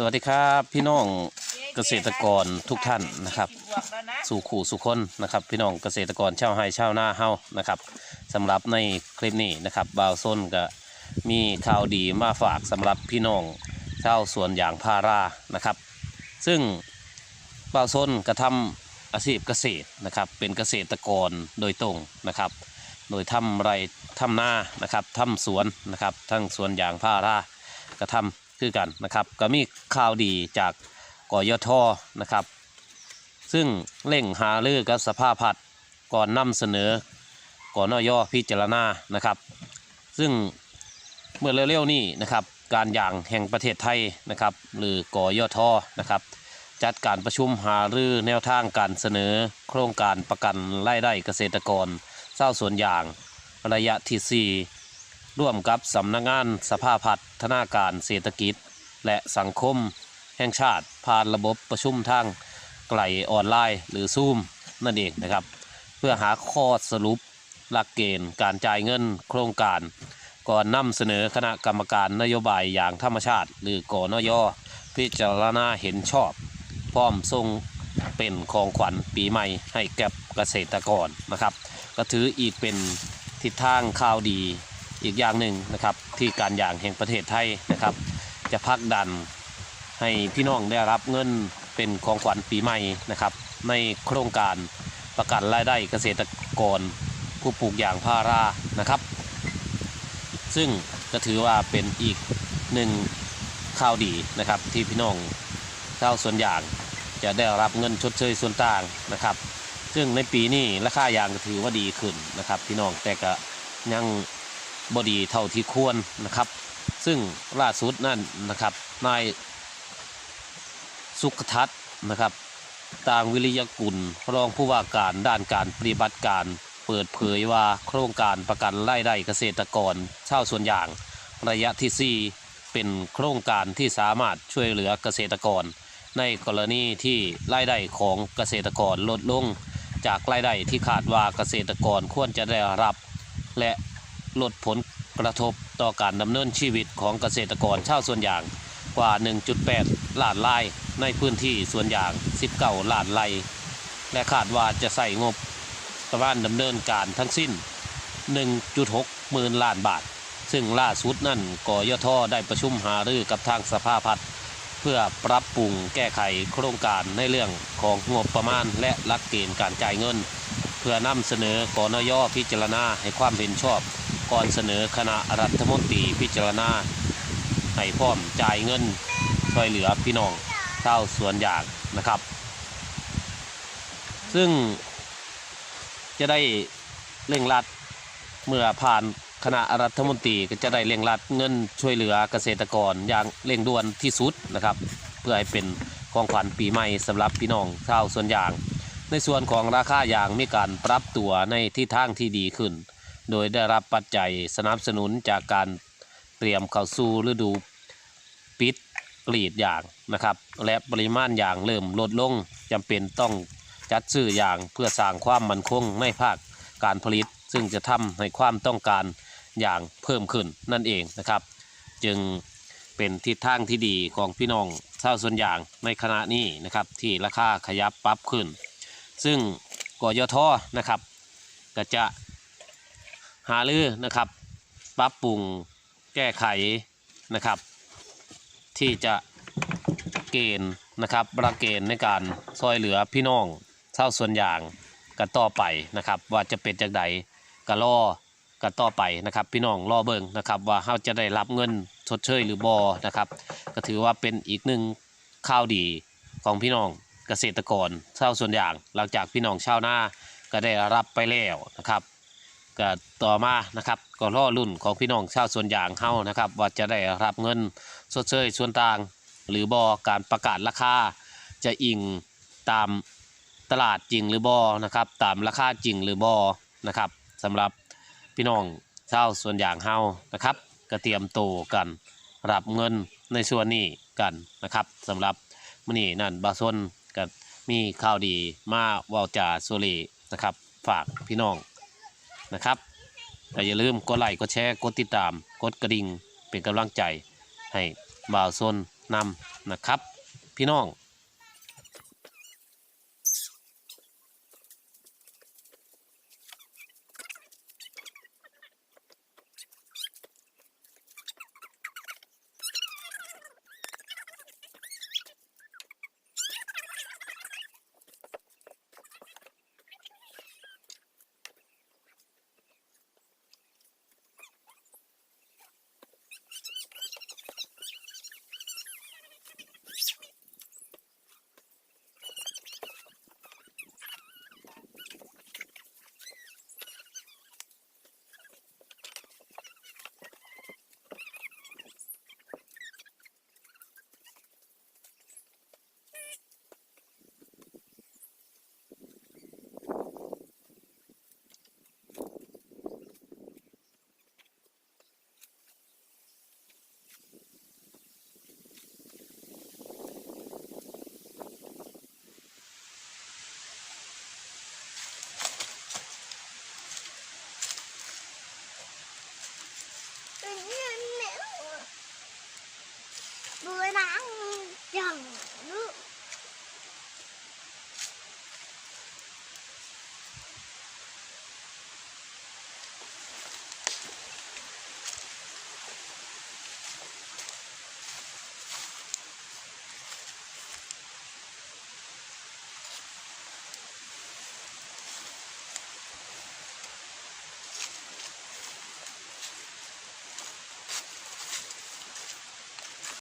สวัสดีครับพี่น้องเกษตรกรทุกท่านนะครับ สู่ขู่สุคนนะครับ พี่น้องเกษตรกรชาวไร่ชาวนาเฮานะครับสำหรับในคลิปนี้นะครับบ่าวส้นก็มีข่าวดีมาฝากสำหรับพี่น้องชาวสวนยางพารานะครับ ซึ่งบ่าวส้นกระทำอาชีพเกษตรนะครับ เป็นเกษตรกรโดยตรงนะครับ โดยทำไรทำนานะครับทำสวนนะครับ ทั้งสวนยางพาราก็ทำ คือกันนะครับ ก็มีข่าวดีจากกยทนะครับ ซึ่งเร่งหาลือกับสภาพัฒน์ก่อนนำเสนอก่อนนอยพิจารณานะครับ ซึ่งเมื่อเร็วๆนี้นะครับ การอย่างแห่งประเทศไทยนะครับ หรือกยทนะครับ จัดการประชุมหารือแนวทางการเสนอ โครงการประกันรายได้เกษตรกรเศร้าสวนยางระยะที่4 ร่วมกับสำนักงานสภาพัฒนาการเศรษฐกิจ และสังคมแห่งชาติผ่านระบบประชุมทางไกลออนไลน์หรือซูมนั่นเองนะครับ เพื่อหาข้อสรุปหลักเกณฑ์การจ่ายเงินโครงการ ก่อนนำเสนอคณะกรรมการนโยบายอย่างธรรมชาติ หรือกอนยพิจารณาเห็นชอบ พร้อมส่งเป็นของขวัญปีใหม่ให้แก่เกษตรกรนะครับ ก็ถืออีกเป็นทิศทางข่าวดี อีกอย่างหนึ่งนะครับที่การอย่างแห่งประเทศไทยนะครับ จะพักดันให้พี่น้องได้รับเงินเป็นของขวัญปีใหม่นะครับ ในโครงการประกันรายได้เกษตรกรผู้ปลูกยางพารานะครับ ซึ่งก็ถือว่าเป็นอีกหนึ่งข่าวดีนะครับที่พี่น้องชาวสวนยางจะได้รับเงินชดเชยส่วนต่างนะครับ ซึ่งในปีนี้ราคายางก็ถือว่าดีขึ้นนะครับ พี่น้องแต่ก็ยัง บดีเท่าที่ควรนะครับ ซึ่งล่าสุดนั่นนะครับนายสุขทัศน์นะครับต่างวิริยกุลรองผู้ว่าการด้านการปฏิบัติการ เปิดเผยว่าโครงการประกันรายได้เกษตรกรเช่าวสวนยางระยะที่ 4 เป็นโครงการที่สามารถช่วยเหลือเกษตรกร ในกรณีที่รายได้ของเกษตรกรลดลง จากรายได้ที่ขาดว่าเกษตรกรควรจะได้รับ และ ลดผลกระทบต่อการดำเนินชีวิตของเกษตรกรชาวสวนยางกว่า 1.8 ล้านไร่ในพื้นที่สวนยาง 19 ล้านไร่และคาดว่าจะใส่งบประมาณดำเนินการทั้งสิ้น 1.6 หมื่นล้านบาท ซึ่งล่าสุดนั่นกยทได้ประชุมหารือกับทางสภาพัฒน์เพื่อปรับปรุงแก้ไขโครงการในเรื่องของงบประมาณและหลักเกณฑ์การจ่ายเงิน เพื่อนำเสนอกนยพิจารณาให้ความเห็นชอบ ก่อนเสนอคณะรัฐมนตรีพิจารณาให้พร้อมจ่ายเงินช่วยเหลือพี่น้องชาสวนยางนะครับ ซึ่งจะได้เร่งรัดเมื่อผ่านคณะรัฐมนตรีก็จะได้เร่งรัดเงินช่วยเหลือเกษตรกรอย่างเร่งด่วนที่สุดนะครับ เพื่อให้เป็นของขวัญปีใหม่สำหรับพี่น้องชาวสวนยาง ในส่วนของราคายางมีการปรับตัวในทิศทางที่ดีขึ้น โดยได้รับปัจจัยสนับสนุนจากการเตรียมเข้าสู่ฤดูปิดกรีดยางนะครับ และปริมาณยางเริ่มลดลงจำเป็นต้องจัดซื้อยางเพื่อสร้างความมั่นคงในภาคการผลิต ซึ่งจะทำให้ความต้องการอย่างเพิ่มขึ้นนั่นเองนะครับ จึงเป็นทิศทางที่ดีของพี่น้องชาวสวนยางในขณะนี้นะครับที่ราคาขยับปรับขึ้น ซึ่งกยทนะครับก็จะ หาลือนะครับปรับปรุงแก้ไขนะครับ ที่จะเกณฑ์นะครับประเกณฑ์ในการซอยเหลือพี่น้องเช่าส่วนอย่างกันต่อไปนะครับ ว่าจะเป็นจากใดก็รอกันต่อไปนะครับ พี่น้องรอเบิ่งนะครับว่าเราจะได้รับเงินชดเชยหรือบอนะครับ ก็ถือว่าเป็นอีกหนึ่งข่าวดีของพี่น้องเกษตรกรชาวสวนอย่างหลังจากพี่น้องชาวนาก็ได้รับไปแล้วนะครับ ก็ต่อมานะครับก็รอรุ่นของพี่น้องชาวสวนยางเฮานะครับว่าจะได้รับเงินชดเชยส่วนต่าง หรือบอการประกาศราคาจะอิงตามตลาดจริงหรือบอนะครับ ตามราคาจริงหรือบอนะครับสำหรับพี่น้องชาวสวนยางเฮานะครับก็เตรียมโตกันรับเงินในส่วนนี้กันนะครับสำหรับมื้อนี้นั่นบาซนก็มีข่าวดีมาเว้าจาสุรีนะครับ ฝากพี่น้อง นะครับแต่อย่าลืมกดไลค์กดแชร์กดติดตาม กดกระดิ่งเป็นกำลังใจให้บ่าวซนนำนะครับ พี่น้อง Bán.